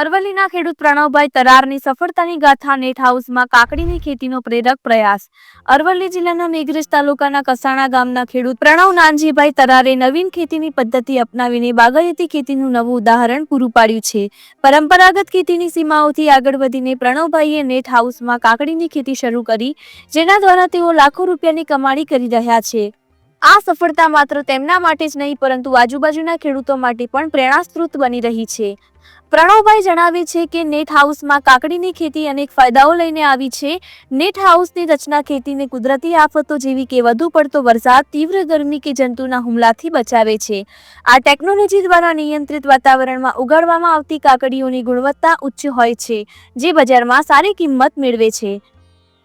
અરવલ્લીના ખેડૂત પ્રણવભાઈ તરારની સફળતાની ગાથા નેટ હાઉસમાં કાકડીની ખેતીનો પ્રેરક પ્રયાસ. અરવલ્લી જિલ્લાના મેઘરજ તાલુકાના કસાણા ગામના ખેડૂત પ્રણવ નાનજીભાઈ તરારે નવીન ખેતીની પદ્ધતિ અપનાવીને બાગાયતી ખેતીનું નવું ઉદાહરણ પૂરું પાડ્યું છે. પરંપરાગત ખેતીની સીમાઓથી આગળ વધીને પ્રણવભાઈએ નેટ હાઉસમાં કાકડીની ખેતી શરૂ કરી, જેના દ્વારા તેઓ લાખો રૂપિયાની કમાણી કરી રહ્યા છે. આ સફળતા માત્ર તેમના માટે જ નહીં, પરંતુ આજુબાજુના ખેડૂતો માટે પણ પ્રેરણાસ્ત્રોત બની રહી છે. પ્રણવભાઈ જણાવે છે કે નેટ હાઉસમાં કાકડીની ખેતી અનેક ફાયદાઓ લઈને આવી છે. નેટ હાઉસની રચના ખેતીને કુદરતી આફતો જેવી કે વધુ પડતો વરસાદ, તીવ્ર ગરમી કે જંતુના હુમલાથી બચાવે છે. આ ટેકનોલોજી દ્વારા નિયંત્રિત વાતાવરણમાં ઉગાડવામાં આવતી કાકડીઓની ગુણવત્તા ઉચ્ચ હોય છે, જે બજારમાં સારી કિંમત મેળવે છે.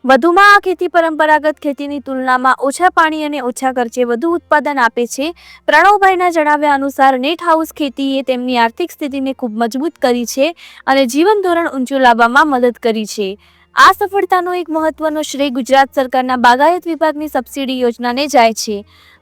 વધુમાં આ ખેતી પરંપરાગત ખેતીની તુલનામાં ઓછા પાણી અને ઓછા ખર્ચે વધુ ઉત્પાદન આપે છે. પ્રણવભાઈના જણાવ્યા અનુસાર નેટ હાઉસ ખેતીએ તેમની આર્થિક સ્થિતિને ખૂબ મજબૂત કરી છે અને જીવન ધોરણ ઊંચું લાવવામાં મદદ કરી છે. આ સફળતાનો એક મહત્વનો શ્રેય ગુજરાત સરકારના બાગાયત વિભાગની સબસિડી યોજનાને જાય છે.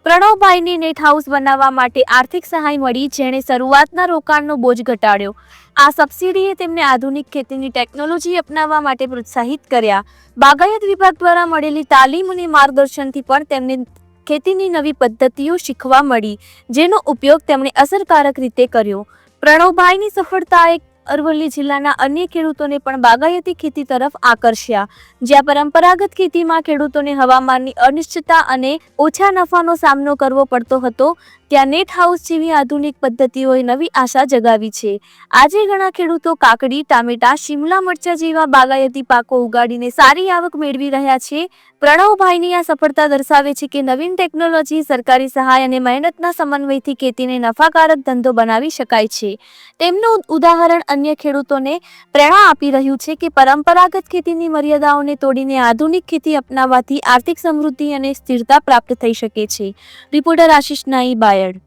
પ્રણવભાઈને નેટ હાઉસ બનાવવા માટે આર્થિક સહાય મળી, જેણે શરૂઆતના રોકાણનો બોજ ઘટાડ્યો. આ સબસિડીએ તેમને આધુનિક ખેતીની ટેકનોલોજી અપનાવવા માટે પ્રોત્સાહિત કર્યા. બાગાયત વિભાગ દ્વારા મળેલી તાલીમ અને માર્ગદર્શનથી પણ તેમને ખેતીની નવી પદ્ધતિઓ શીખવા મળી, જેનો ઉપયોગ તેમણે અસરકારક રીતે કર્યો. પ્રણવભાઈની સફળતાએ અરવલ્લી જિલ્લાના અન્ય ખેડૂતોને પણ બાગાયતી ખેતી તરફ આકર્ષ્યા. જ્યાં પરંપરાગત ખેતીમાં ખેડૂતોને હવામાનની અનિશ્ચિતતા અને ઓછા નફાનો સામનો કરવો પડતો હતો ત્યાં નેટ હાઉસ જેવી આધુનિક પદ્ધતિઓએ નવી આશા જગાવી છે. આજે ઘણા ખેડૂતો કાકડી, ટામેટા, શિમલા મરચા જેવા બાગાયતી પાકો ઉગાડીને સારી આવક મેળવી રહ્યા છે. પ્રણવભાઈની આ સફળતા દર્શાવે છે કે નવીન ટેકનોલોજી સરકારી સહાય અને મહેનતના સમન્વયથી ખેતીને નફાકારક ધંધો બનાવી શકાય છે. તેમનું ઉદાહરણ અન્ય ખેડૂતોને પ્રેરણા આપી રહ્યું છે કે પરંપરાગત ખેતીની મર્યાદાઓને તોડીને આધુનિક ખેતી અપનાવવાથી આર્થિક સમૃદ્ધિ અને સ્થિરતા પ્રાપ્ત થઈ શકે છે. રિપોર્ટર આશીષ નાઈ required.